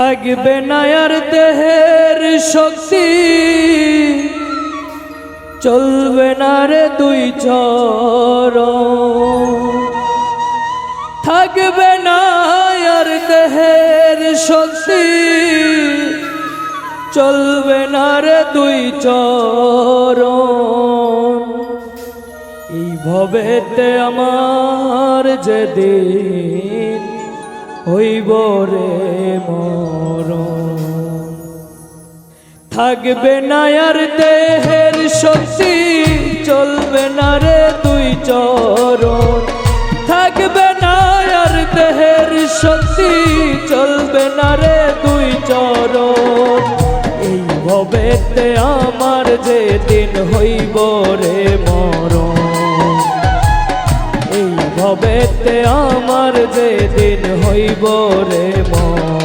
থাকবে না আর দেহের শক্তি। চলবে না রে দুই চর থাকবে না আর দেহের শক্তি। চলবে না রে দুই চরণ। এই ভবেতে আমার যেদিন হইব রে মরণ। থাকবে না আর দেহের শক্তি, চলবে না রে দুই চরণ। থাকবে না আর দেহের শক্তি, চলবে না রে দুই চরণ। এই ভবেতে আমার যে দিন হইব রে মরণ। ভবেতে আমার যে দিন হইব রে মরণ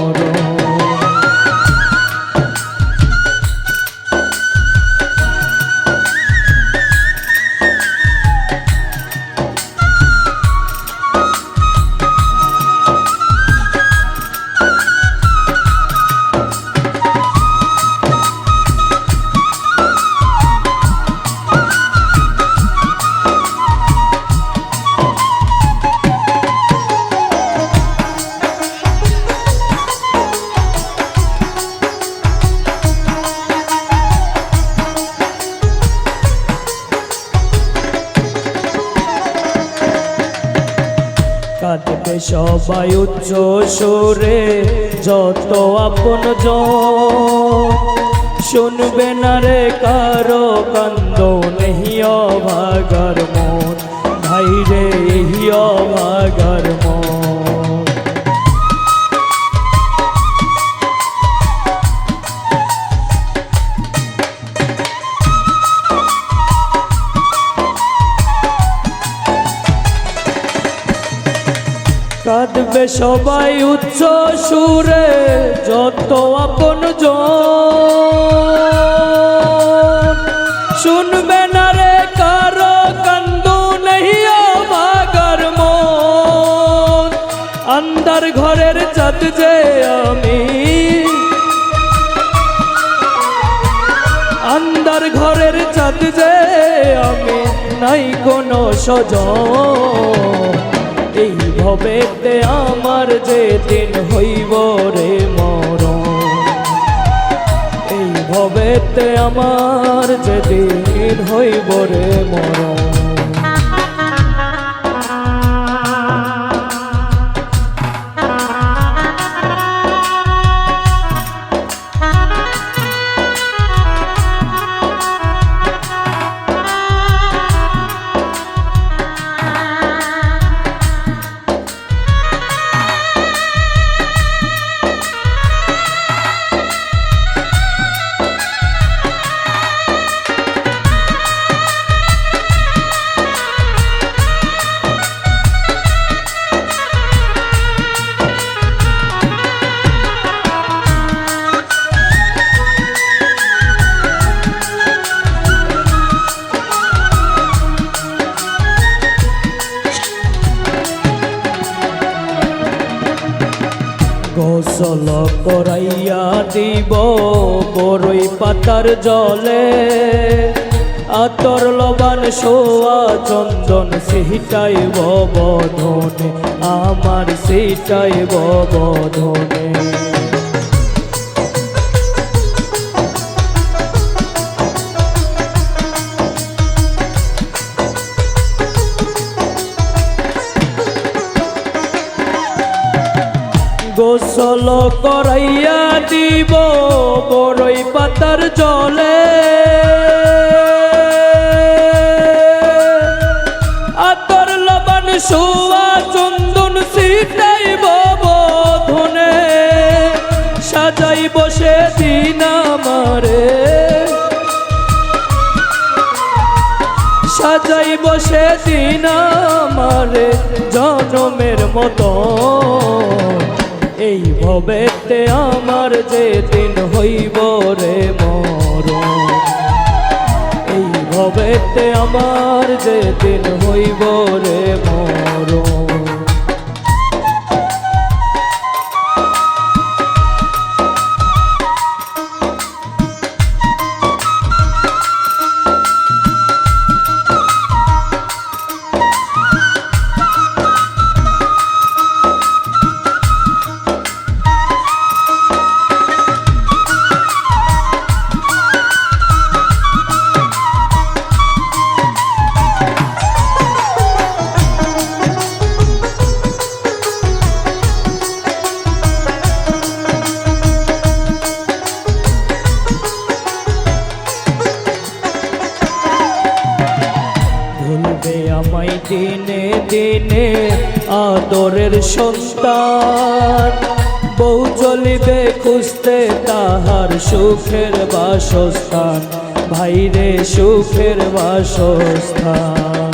কাঁদবে সবাই উচ্চ সুরে, যত আপন শুনবে না রে কারও কান্দ, নেহি অভাগার মন। ভাই রে এই অভাগার মন। কাঁদবে সবাই উচ্চ সুরে, যত আপন শুনবে না রে কারও কান্দু নেই মন। আন্দার ঘরের চাঁদ যে আমি। আন্দার ঘরের চাঁদ যে আমি, নাই কোনো সজন ভবেতে আমার যে দিন হইব রে মরণ, এই ভবেতে আমার যে দিন হইব রে মরণ। গোসল করাইয়া দিব বড়ই পাতার জলে। আতর লবান সোয়া চন্দন সেটাই বধনে আমার সেটাই বধনে গোসল করাইয়া দিব বড়ই পাতার জলে। আতর লবণ সুয়া চন্দন সিটাইব বধনে। সাজাই বসে দিন আমারে। সাজাই বসে দিন আমারে, জনমের মতো এই ভবেতে আমার যে দিন হইব রে মর এই ভবেতে আমার যে দিন হইব রে মরণ। দিনে দিনে আদরের সন্তান। বউ চলিবে খুঁজতে তাহার সুখের বাসস্থান। ভাইরে, সুখের বাসস্থান।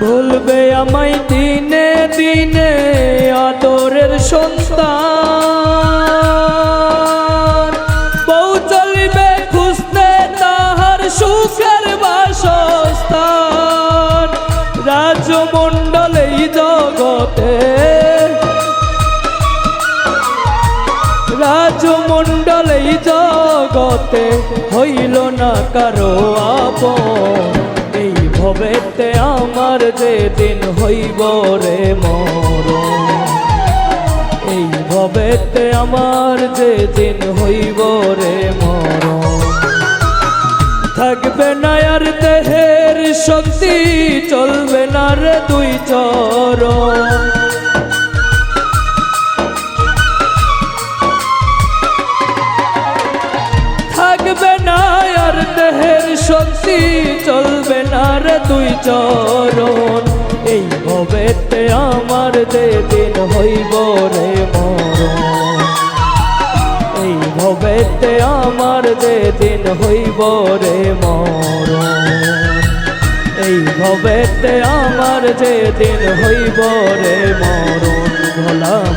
ভুলবে আমায় দিনে দিনে আদরের সন্তান। বউ চলিবে খুঁজতে তাহার সুখের বাসস্থান। রাজমণ্ডল এই জগতে রাজমণ্ডল এই জগতে হইল না কারও আপন। এই ভবেতে আমার যে দিন হইব রে মর এই ভবেতে আমার যে দিন হইব রে মর থাকবে না আর দেহের শক্তি, চলবে না রে দুই চরণ। চলবে চরণ, এই ভবেতে আমার যে দিন হইব রে মরণ। এই ভবেতে আমার যে দিন হইব রে মরণ। এই ভবেতে আমার যে দিন হইব রে মরণ ভোলাম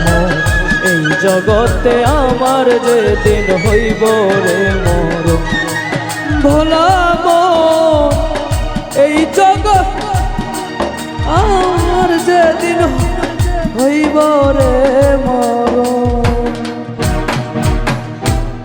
এই জগতে আমার যে দিন হইব রে মরণ। ভোলাম জীবরে